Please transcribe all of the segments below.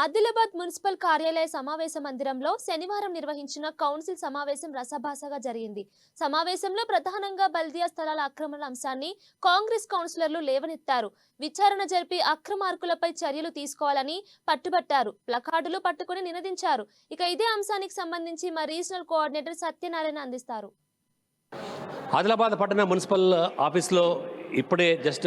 Adilabad municipal కార్యాలయ సమావేశ మందిరంలో శనివారం నిర్వహించిన కౌన్సిల్ సమావేశం రసభాసగా జరిగింది. సమావేశంలో ప్రధానంగా బల్దియా స్థలాల ఆక్రమణ అంశాన్ని కాంగ్రెస్ కౌన్సిలర్లు లేవనెత్తారు. విచారణ జరిపి అక్రమార్కులపై చర్యలు తీసుకోవాలని పట్టుబట్టారు. ప్లకార్డులు పట్టుకుని నినదించారు. ఇక ఇదే అంశానికి సంబంధించి మా రీజనల్ కోఆర్డినేటర్ సత్యనారాయణ అందిస్తారు. ఆదిలాబాద్ పట్టణ మున్సిపల్ ఆఫీస్లో ఇప్పుడే జస్ట్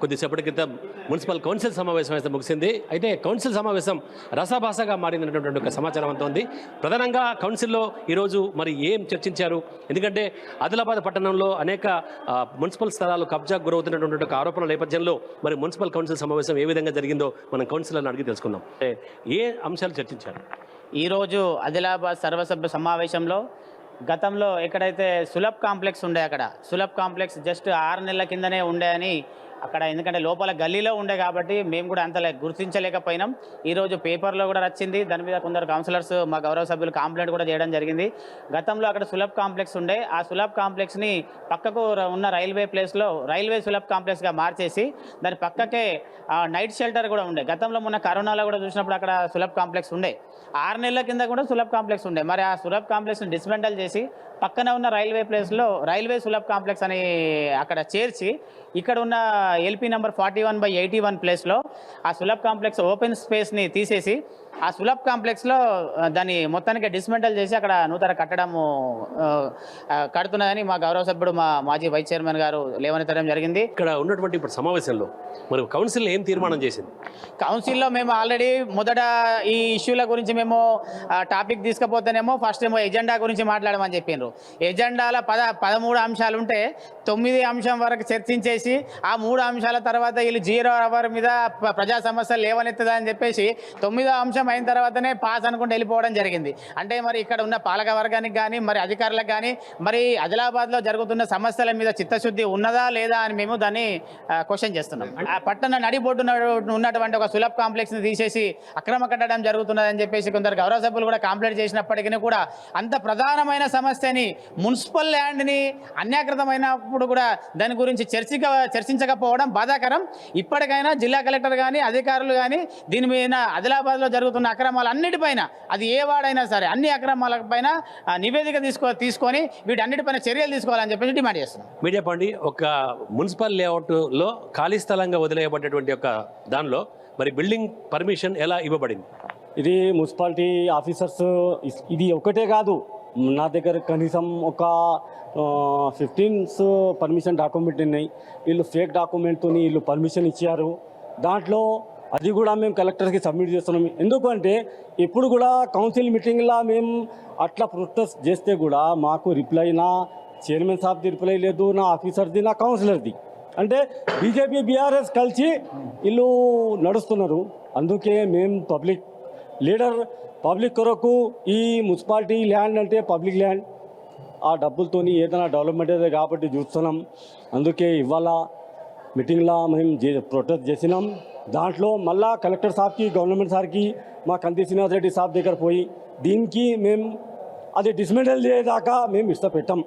కొద్దిసేపటి క్రితం మున్సిపల్ కౌన్సిల్ సమావేశం అయితే ముగిసింది. అయితే కౌన్సిల్ సమావేశం రసాభాసగా మారినటువంటి ఒక సమాచారం అంతా ఉంది. ప్రధానంగా కౌన్సిల్లో ఈరోజు మరి ఏం చర్చించారు? ఎందుకంటే ఆదిలాబాద్ పట్టణంలో అనేక మున్సిపల్ స్థలాలు కబ్జాకు గురవుతున్నటువంటి ఒక ఆరోపణల నేపథ్యంలో మరి మున్సిపల్ కౌన్సిల్ సమావేశం ఏ విధంగా జరిగిందో మనం కౌన్సిలర్ని అడిగి తెలుసుకుందాం. ఏ అంశాలు చర్చించారు? ఈరోజు ఆదిలాబాద్ సర్వసభ్య సమావేశంలో గతంలో ఎక్కడైతే సులభ్ కాంప్లెక్స్ ఉండే అక్కడ సులభ్ కాంప్లెక్స్ జస్ట్ ఆరు నెలల కిందనే ఉండే అని అక్కడ ఎందుకంటే లోపల గల్లీలో ఉండే కాబట్టి మేము కూడా అంత గుర్తించలేకపోయినాం. ఈరోజు పేపర్లో కూడా వచ్చింది దాని మీద కొందరు కౌన్సిలర్స్ మా గౌరవ సభ్యులు కంప్లైంట్ కూడా చేయడం జరిగింది. గతంలో అక్కడ సులభ్ కాంప్లెక్స్ ఉండే. ఆ సులభ్ కాంప్లెక్స్ని పక్కకు ఉన్న రైల్వే ప్లేస్లో రైల్వే సులభ్ కాంప్లెక్స్గా మార్చేసి దాని పక్కకే నైట్ షెల్టర్ కూడా ఉండే. గతంలో మొన్న కరోనాలో కూడా చూసినప్పుడు అక్కడ సులభ్ కాంప్లెక్స్ ఉండే. ఆరు నెలల కింద కూడా సులభ్ కాంప్లెక్స్ ఉండే. మరి ఆ సులభ్ కాంప్లెక్స్ని డిస్మెంటల్ చేసి పక్కన ఉన్న రైల్వే ప్లేస్లో రైల్వే సులభ్ కాంప్లెక్స్ అని అక్కడ చేర్చి ఇక్కడ ఉన్న LP number forty one by eighty one ప్లేస్లో ఆ సులభ్ కాంప్లెక్స్ ఓపెన్ స్పేస్ని తీసేసి ఆ సులభ్ కాంప్లెక్స్లో దాన్ని మొత్తానికి డిస్మెంటల్ చేసి అక్కడ నూతన కట్టడము కడుతున్నదని మా గౌరవ సభ్యుడు మా మాజీ వైస్ చైర్మన్ గారు లేవనెత్తడం జరిగింది. ఇక్కడ ఉన్నటువంటి ఇప్పుడు సమావేశంలో మరి కౌన్సిల్ ఏం తీర్మానం చేసింది? కౌన్సిల్లో మేము ఆల్రెడీ మొదట ఈ ఇష్యూల గురించి మేము టాపిక్ తీసుకుపోతేనేమో ఫస్ట్ ఏమో ఎజెండా గురించి మాట్లాడమని చెప్పిండ్రు ఎజెండాల పద పదమూడు అంశాలు ఉంటే తొమ్మిది అంశం వరకు చర్చించేసి ఆ మూడు అంశాల తర్వాత వీళ్ళు జీరో అవర్ మీద ప్రజా సమస్యలు లేవనెత్తదని చెప్పేసి తొమ్మిదో అంశం అయిన తర్వాతనే పాస్ అనుకుంటూ వెళ్ళిపోవడం జరిగింది. అంటే మరి ఇక్కడ ఉన్న పాలక వర్గానికి కానీ మరి అధికారులకు కానీ మరి ఆదిలాబాద్లో జరుగుతున్న సమస్యల మీద చిత్తశుద్ధి ఉన్నదా లేదా అని మేము దాన్ని క్వశ్చన్ చేస్తున్నాం. ఆ పట్టణ నడిబొడ్డు ఉన్నటువంటి ఒక సులభ్ కాంప్లెక్స్ని తీసేసి అక్రమ కట్టడం జరుగుతున్నదని చెప్పేసి కొందరు గౌరవ సభ్యులు కూడా కంప్లైంట్ చేసినప్పటికీ కూడా అంత ప్రధానమైన సమస్యని మున్సిపల్ ల్యాండ్ని అన్యాకృతమైనప్పుడు కూడా దాని గురించి చర్చిక చర్చించకపోవడం బాధాకరం. ఇప్పటికైనా జిల్లా కలెక్టర్ కానీ అధికారులు కానీ దీని మీద ఆదిలాబాద్లో జరుగుతున్న అక్రమాలు అన్నిటిపైన అది ఏ వాడైనా సరే అన్ని అక్రమాలపైన నివేదిక తీసుకో తీసుకొని వీటన్నిటిపైన చర్యలు తీసుకోవాలని చెప్పేసి డిమాండ్ చేస్తున్నాం. మీడియా పాండి ఒక మున్సిపల్ లేఅవుట్లో ఖాళీ స్థలంగా వదిలేయబడ్డటువంటి ఒక దానిలో మరి బిల్డింగ్ పర్మిషన్ ఎలా ఇవ్వబడింది? ఇది మున్సిపాలిటీ ఆఫీసర్స్ ఇది ఒకటే కాదు. నా దగ్గర కనీసం ఒక ఫిఫ్టీన్స్ పర్మిషన్ డాక్యుమెంట్ ఉన్నాయి. వీళ్ళు ఫేక్ డాక్యుమెంట్తో వీళ్ళు పర్మిషన్ ఇచ్చారు. దాంట్లో అది కూడా మేము కలెక్టర్కి సబ్మిట్ చేస్తున్నాం. ఎందుకంటే ఇప్పుడు కూడా కౌన్సిల్ మీటింగ్లో మేము అట్లా ప్రొటెస్ట్ చేస్తే కూడా మాకు రిప్లై నా చైర్మన్ సాబ్ది రిప్లై లేదు నా ఆఫీసర్ది నా కౌన్సిలర్ది అంటే బీజేపీ బీఆర్ఎస్ కలిసి వీళ్ళు నడుస్తున్నారు. అందుకే మేము పబ్లిక్ లీడర్ పబ్లిక్ కొరకు ఈ మున్సిపాలిటీ ల్యాండ్ అంటే పబ్లిక్ ల్యాండ్. ఆ డబ్బులతోని ఏదైనా డెవలప్మెంట్ అయితే కాబట్టి చూస్తున్నాం. అందుకే ఇవాళ మీటింగ్లో మేము ప్రొటెస్ట్ చేసినాం. దాంట్లో మళ్ళా కలెక్టర్ సాబ్కి గవర్నమెంట్ సార్కి మా కంది శ్రీనివాస్ రెడ్డి సాబ్ దగ్గర పోయి దీనికి మేము అది డిస్మెంటల్ చేయదాకా మేము ఇష్టపెట్టాం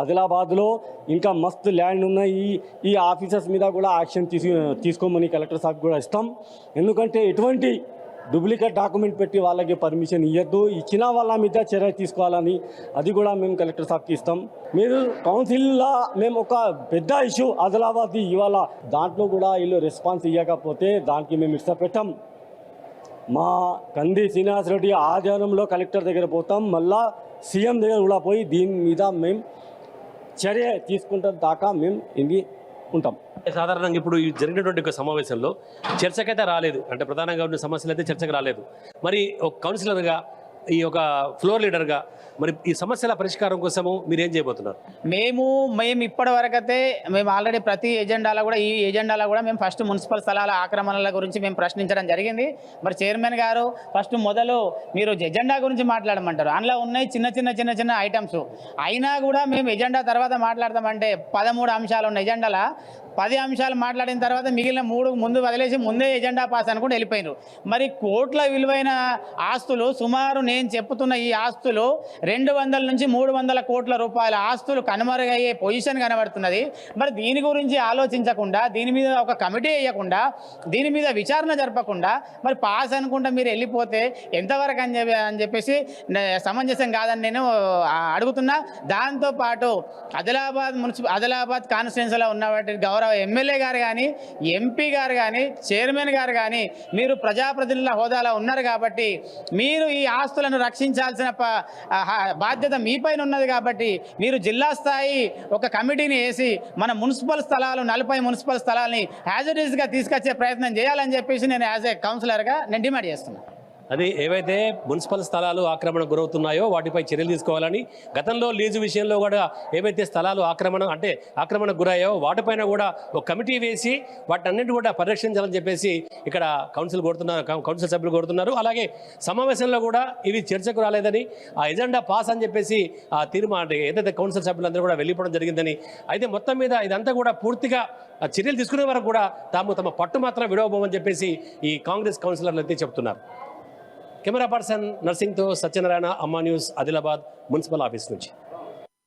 ఆదిలాబాద్లో ఇంకా మస్తు ల్యాండ్ ఉన్నాయి. ఈ ఈ ఆఫీసర్స్ మీద కూడా యాక్షన్ తీసు తీసుకోమని కలెక్టర్ సాబ్ కూడా ఇస్తాం. ఎందుకంటే ఎటువంటి డూప్లికేట్ డాక్యుమెంట్ పెట్టి వాళ్ళకి పర్మిషన్ ఇవ్వద్దు ఇచ్చిన వాళ్ళ మీద చర్య తీసుకోవాలని అది కూడా మేము కలెక్టర్ సాబ్కి ఇస్తాం. మీరు కౌన్సిల్లో మేము ఒక పెద్ద ఇష్యూ ఆదిలాబాద్ ఇవాళ దాంట్లో కూడా వీళ్ళు రెస్పాన్స్ ఇవ్వకపోతే దానికి మేము ఇష్టపెట్టాం మా కంది శ్రీనివాస్ రెడ్డి ఆధ్వర్యంలో కలెక్టర్ దగ్గర పోతాం. మళ్ళా సీఎం దగ్గర కూడా పోయి దీని మీద మేము చర్య తీసుకుంటాం దాకా మేము ఇది ఉంటాం. సాధారణంగా ఇప్పుడు ఈ జరిగినటువంటి ఒక సమావేశంలో చర్చకైతే రాలేదు. అంటే ప్రధానంగా ఉన్న సమస్యలు అయితే చర్చకు రాలేదు. మరి ఒక కౌన్సిలర్గా ఈ యొక్క ఫ్లోర్ లీడర్గా మరి ఈ సమస్యల పరిష్కారం కోసము మీరు ఏం చేయబోతున్నారు? మేము మేము ఇప్పటి వరకైతే మేము ఆల్రెడీ ప్రతి ఎజెండాలో కూడా ఈ ఎజెండాలో కూడా మేము ఫస్ట్ మున్సిపల్ స్థలాల ఆక్రమణల గురించి మేము ప్రశ్నించడం జరిగింది. మరి చైర్మన్ గారు ఫస్ట్ మొదలు మీరు ఎజెండా గురించి మాట్లాడమంటారు. అందులో ఉన్నాయి చిన్న చిన్న చిన్న చిన్న ఐటమ్స్. అయినా కూడా మేము ఎజెండా తర్వాత మాట్లాడతామంటే పదమూడు అంశాలు ఉన్న ఎజెండాల పది అంశాలు మాట్లాడిన తర్వాత మిగిలిన మూడు ముందు వదిలేసి ముందే ఎజెండా పాస్ అనుకుంటూ వెళ్ళిపోయినారు. మరి కోట్ల విలువైన ఆస్తులు సుమారు నేను చెప్తున్న ఈ ఆస్తులు రెండు వందల నుంచి మూడు వందల కోట్ల రూపాయల ఆస్తులు కనుమరుగయ్యే పొజిషన్ కనబడుతున్నది. మరి దీని గురించి ఆలోచించకుండా దీని మీద ఒక కమిటీ వేయకుండా దీని మీద విచారణ జరపకుండా మరి పాస్ అనుకుంటా మీరు వెళ్ళిపోతే ఎంతవరకు అని చెప్పి అని చెప్పేసి సమంజసం కాదని నేను అడుగుతున్నా. దాంతోపాటు ఆదిలాబాద్ మున్సిపల్ ఆదిలాబాద్ కాన్స్టిట్యున్సీలో వాటి గౌరవ ఎమ్మెల్యే గారు కానీ ఎంపీ గారు కానీ చైర్మన్ గారు కానీ మీరు ప్రజాప్రతినిధుల హోదాలో ఉన్నారు కాబట్టి మీరు ఈ ఆస్తులను రక్షించాల్సిన బాధ్యత మీపైన ఉన్నది కాబట్టి మీరు జిల్లా స్థాయి ఒక కమిటీని వేసి మన మున్సిపల్ స్థలాలు నలభై మున్సిపల్ స్థలాలని యాజ్ ఇట్ ఈస్గా తీసుకొచ్చే ప్రయత్నం చేయాలని చెప్పేసి నేను యాజ్ ఏ కౌన్సిలర్గా నేను డిమాండ్ చేస్తున్నాను అది ఏవైతే మున్సిపల్ స్థలాలు ఆక్రమణ గురవుతున్నాయో వాటిపై చర్యలు తీసుకోవాలని గతంలో లీజు విషయంలో కూడా ఏవైతే స్థలాలు ఆక్రమణ అంటే ఆక్రమణ గురయ్యాయో వాటిపైన కూడా ఒక కమిటీ వేసి వాటన్నిటి కూడా పరిరక్షించాలని చెప్పేసి ఇక్కడ కౌన్సిల్ కోరుతున్నారు కౌన్సిల్ సభ్యులు కోరుతున్నారు. అలాగే సమావేశంలో కూడా ఇవి చర్చకు రాలేదని ఆ ఎజెండా పాస్ అని చెప్పేసి ఆ తీర్మానం ఏదైతే కౌన్సిల్ సభ్యులందరూ కూడా వెళ్ళిపోవడం జరిగిందని అయితే మొత్తం మీద ఇదంతా కూడా పూర్తిగా చర్యలు తీసుకునే వరకు కూడా తాము తమ పట్టు మాత్రం విడవబోమని చెప్పేసి ఈ కాంగ్రెస్ కౌన్సిలర్లు అయితే చెప్తున్నారు. కెమెరా పర్సన్ నర్సింగ్తో సత్యనారాయణ అమ్మా న్యూస్ ఆదిలాబాద్ మున్సిపల్ ఆఫీస్ నుంచి.